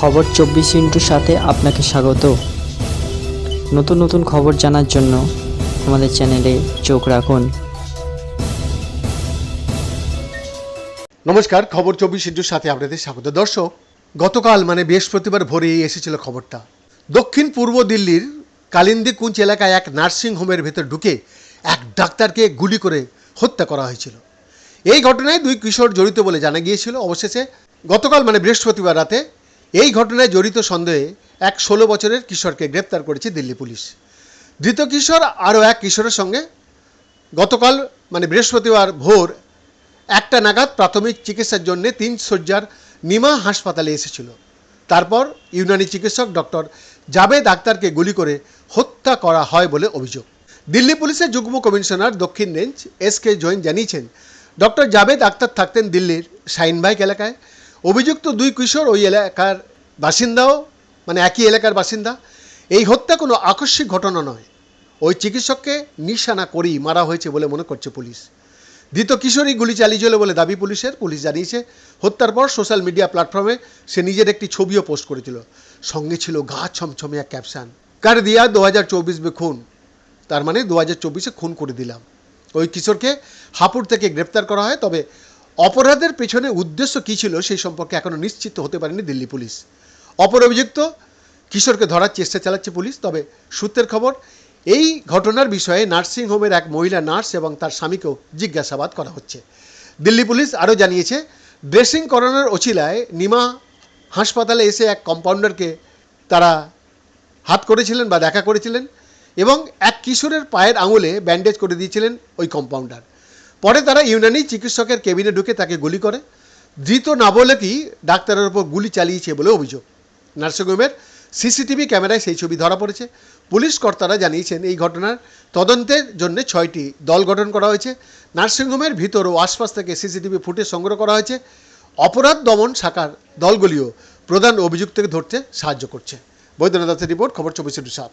খবর চব্বিশ ইন্টুর সাথে আপনাকে স্বাগত। নতুন নতুন খবর জানার জন্য আমাদের চ্যানেলে চোখ রাখুন। নমস্কার, খবর চব্বিশ ইন্টুর সাথে আপনাদের স্বাগত। দর্শক, গতকাল মানে বৃহস্পতিবার ভোরেই এসেছিল খবরটা। দক্ষিণ পূর্ব দিল্লির কালিন্দি কুঞ্চ এলাকায় এক নার্সিং হোমের ভেতর ঢুকে এক ডাক্তারকে গুলি করে হত্যা করা হয়েছিল। এই ঘটনায় দুই কিশোর জড়িত বলে জানা গিয়েছিল। অবশেষে গতকাল মানে বৃহস্পতিবার রাতে এই ঘটনায় জড়িত সন্দেহে এক ষোলো বছরের কিশোরকে গ্রেপ্তার করেছে দিল্লি পুলিশ। ধৃত কিশোর আরও এক কিশোরের সঙ্গে গতকাল মানে বৃহস্পতিবার ভোর একটা নাগাদ প্রাথমিক চিকিৎসার জন্য তিন শয্যার নিমা হাসপাতালে এসেছিল। তারপর ইউনানি চিকিৎসক ডক্টর জাবেদ আক্তারকে গুলি করে হত্যা করা হয় বলে অভিযোগ। দিল্লি পুলিশের যুগ্ম কমিশনার দক্ষিণ রেঞ্জ এস কে জৈন জানিয়েছেন, ডক্টর জাবেদ আক্তার থাকতেন দিল্লির শাইনবাইক এলাকায়। অভিযুক্ত দুই কিশোর ওই এলাকার বাসিন্দাও মানে একই এলাকার বাসিন্দা, এই হত্যা কোনো আকস্মিক ঘটনা নয়। ওই চিকিৎসককে নিশানা করেই মারা হয়েছে বলে মনে করছে পুলিশ। ধৃত কিশোরী গুলি চালিয়েছিল বলে দাবি পুলিশের। পুলিশ জানিয়েছে, হত্যার পর সোশ্যাল মিডিয়া প্ল্যাটফর্মে সে নিজের একটি ছবিও পোস্ট করেছিল। সঙ্গে ছিল গা ছমছমে এক ক্যাপশন কার দিয়া দু হাজার চব্বিশ খুন? তার মানে দু হাজার চব্বিশে খুন করে দিলাম। ওই কিশোরকে হাপুর থেকে গ্রেপ্তার করা হয়, তবে অপরাধের পেছনে উদ্দেশ্য কী ছিল সেই সম্পর্কে এখনও নিশ্চিত হতে পারেনি দিল্লি পুলিশ। অপর অভিযুক্ত কিশোরকে ধরার চেষ্টা চালাচ্ছে পুলিশ, তবে সূত্রের খবর, এই ঘটনার বিষয়ে নার্সিং হোমের এক মহিলা নার্স এবং তার স্বামীকেও জিজ্ঞাসাবাদ করা হচ্ছে। দিল্লি পুলিশ আরও জানিয়েছে, ড্রেসিং করানোর অছিলায় নিমা হাসপাতালে এসে এক কম্পাউন্ডারকে তারা হাত করেছিলেন বা দেখা করেছিলেন এবং এক কিশোরের পায়ের আঙুলে ব্যান্ডেজ করে দিয়েছিলেন ওই কম্পাউন্ডার। পরে তারা ইউনানি চিকিৎসকের কেবিনে ঢুকে তাকে গুলি করে। ধৃত নাবলেকই ডাক্তারের ওপর গুলি চালিয়েছে বলে অভিযোগ। নার্সিংহোমের সিসিটিভি ক্যামেরায় সেই ছবি ধরা পড়েছে। পুলিশ কর্তারা জানিয়েছেন, এই ঘটনার তদন্তের জন্য ছয়টি দল গঠন করা হয়েছে। নার্সিংহোমের ভিতর ও আশপাশ থেকে সিসিটিভি ফুটেজ সংগ্রহ করা হয়েছে। অপরাধ দমন শাখার দলগুলিও প্রধান অভিযুক্তকে ধরতে সাহায্য করছে। বৈদ্যনাথ দাসের রিপোর্ট, খবর চব্বিশ সাত।